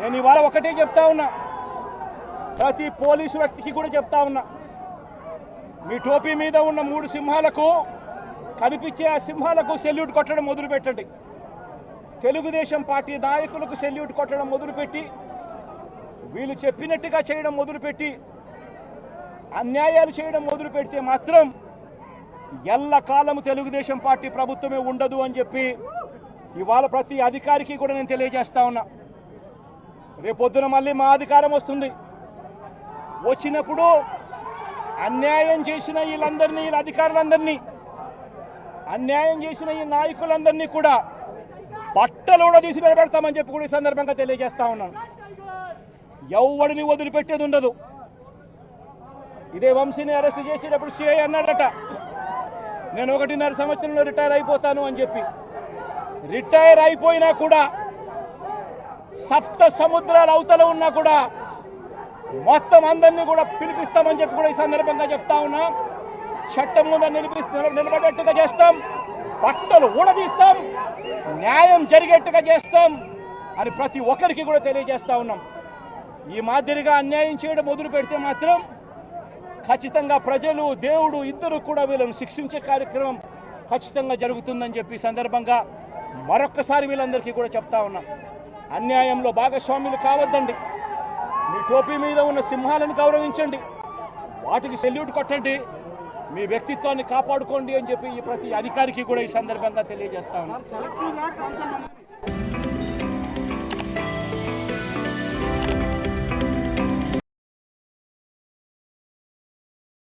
నేను ఇవాళ ఒకటే చెప్తా ఉన్నా. ప్రతి పోలీసు వ్యక్తికి కూడా చెప్తా ఉన్నా. మీ టోపీ మీద ఉన్న మూడు సింహాలకు కనిపించే ఆ సింహాలకు సెల్యూట్ కొట్టడం మొదలు పెట్టండి తెలుగుదేశం పార్టీ నాయకులకు సెల్యూట్ కొట్టడం మొదలుపెట్టి వీళ్ళు చెప్పినట్టుగా చేయడం మొదలుపెట్టి అన్యాయాలు చేయడం మొదలు పెడితే మాత్రం ఎల్లకాలము తెలుగుదేశం పార్టీ ప్రభుత్వమే ఉండదు అని చెప్పి ఇవాళ ప్రతి అధికారికి కూడా నేను తెలియజేస్తా ఉన్నా. రేపొద్దున మళ్ళీ మా అధికారం వస్తుంది. వచ్చినప్పుడు అన్యాయం చేసిన వీళ్ళందరినీ వీళ్ళ అధికారులందరినీ అన్యాయం చేసిన ఈ నాయకులందరినీ కూడా బట్టలు కూడా తీసి నిలబెడతామని చెప్పి కూడా ఈ సందర్భంగా తెలియజేస్తా ఉన్నాను. ఎవడిని వదిలిపెట్టేది ఉండదు. ఇదే వంశీని అరెస్ట్ చేసేటప్పుడు సిఐ అన్నాడట నేను ఒకటిన్నర సంవత్సరంలో రిటైర్ అయిపోతాను అని చెప్పి. రిటైర్ అయిపోయినా కూడా సప్త సముద్రాల అవతల ఉన్నా కూడా మొత్తం అందరినీ కూడా పిలిపిస్తామని చెప్పి కూడా ఈ సందర్భంగా చెప్తా ఉన్నా. చట్టం ముందు నిలిపిస్తు నిలబడేట్టుగా చేస్తాం. బట్టలు ఊడదీస్తాం. న్యాయం జరిగేట్టుగా చేస్తాం అని ప్రతి ఒక్కరికి కూడా తెలియజేస్తా ఉన్నాం. ఈ మాదిరిగా అన్యాయం చేయడం మొదలు పెడితే మాత్రం ఖచ్చితంగా ప్రజలు దేవుడు ఇద్దరు కూడా వీళ్ళను శిక్షించే కార్యక్రమం ఖచ్చితంగా జరుగుతుందని చెప్పి సందర్భంగా మరొక్కసారి వీళ్ళందరికీ కూడా చెప్తా ఉన్నాం. అన్యాయంలో భాగస్వాములు కావద్దండి. మీ టోపీ మీద ఉన్న సింహాలను గౌరవించండి. వాటికి సెల్యూట్ కొట్టండి. మీ వ్యక్తిత్వాన్ని కాపాడుకోండి అని చెప్పి ఈ ప్రతి అధికారికి కూడా ఈ సందర్భంగా తెలియజేస్తాను